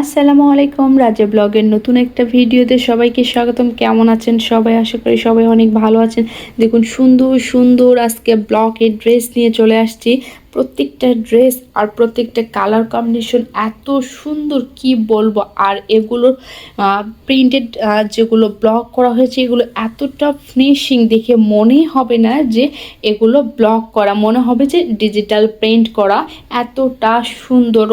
আসসালামু আলাইকুম, রাজা ব্লগের নতুন একটা ভিডিওতে সবাইকে স্বাগতম। কেমন আছেন সবাই? আশা করি সবাই অনেক ভালো আছেন। দেখুন, সুন্দর সুন্দর আজকে ব্লকের ড্রেস নিয়ে চলে আসছি। প্রত্যেকটা ড্রেস আর প্রত্যেকটা কালার কম্বিনেশন এত সুন্দর, কি বলব? আর এগুলোর প্রিন্টেড যেগুলো ব্লক করা হয়েছে, এগুলো এতটা ফিনিশিং দেখে মনেই হবে না যে এগুলো ব্লক করা। মনে হবে যে ডিজিটাল প্রিন্ট করা। এতটা সুন্দর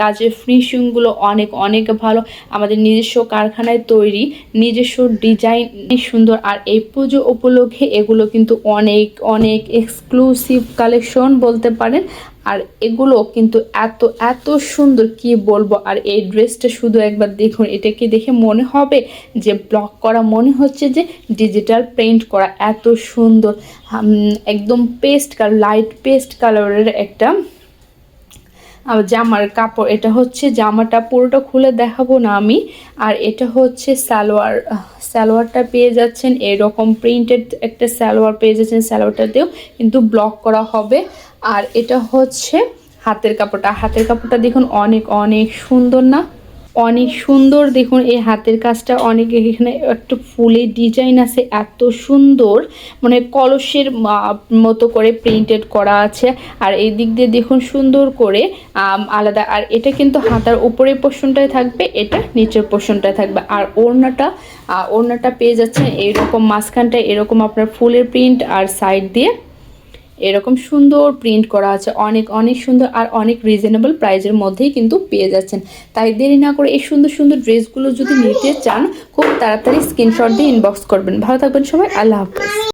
কাজের ফিনিশিংগুলো অনেক অনেক ভালো। আমাদের নিজস্ব কারখানায় তৈরি, নিজস্ব ডিজাইন সুন্দর। আর এই পুজো উপলক্ষে এগুলো কিন্তু অনেক অনেক এক্সক্লুসিভ কালেকশন বলতে পারেন। আর এগুলো কিন্তু এত এত সুন্দর কি বলব? আর এই ড্রেসটা শুধু একবার দেখুন এটাকে দেখে মনে হবে যে ব্লক করা? মনে হচ্ছে যে ডিজিটাল পেন্ট করা। এত সুন্দর একদম পেস্ট কালার লাইট পেস্ট কালারের একটা জামার কাপড়, এটা হচ্ছে জামাটা পুরোটা খুলে দেখাবো না আমি। আর এটা হচ্ছে সালোয়ার সালোয়ারটা পেয়ে যাচ্ছেন, এরকম প্রিন্টেড একটা সালোয়ার পেয়ে যাচ্ছেন সালোয়ারটাতেও কিন্তু ব্লক করা হবে। আর এটা হচ্ছে হাতের কাপড়টা হাতের কাপড়টা দেখুন অনেক অনেক সুন্দর না? অনেক সুন্দর দেখুন, এই হাতের কাজটা অনেক, এখানে একটা ফুলের ডিজাইন আছে, এত সুন্দর মানে কলসের মতো করে প্রিন্টেড করা আছে, আর এই দিক দিয়ে দেখুন সুন্দর করে আলাদা, আর এটা কিন্তু হাতার উপরের পোর্শনটায় থাকবে, এটা নিচের পোর্শনটায় থাকবে, আর ওড়নাটা ওড়নাটা পেয়ে যাচ্ছেন এইরকম মাঝখানটায় এরকম আপনার ফুলের প্রিন্ট আর সাইড দিয়ে এরকম সুন্দর প্রিন্ট করা আছে, অনেক অনেক সুন্দর আর অনেক রিজনেবল প্রাইজের মধ্যেই কিন্তু পেয়ে যাচ্ছেন। তাই দেরি না করে এই সুন্দর সুন্দর ড্রেসগুলো যদি নিতে চান, খুব তাড়াতাড়ি স্ক্রিনশট দিয়ে ইনবক্স করবেন। ভালো থাকবেন সবাই, আল্লাহ হাফেজ।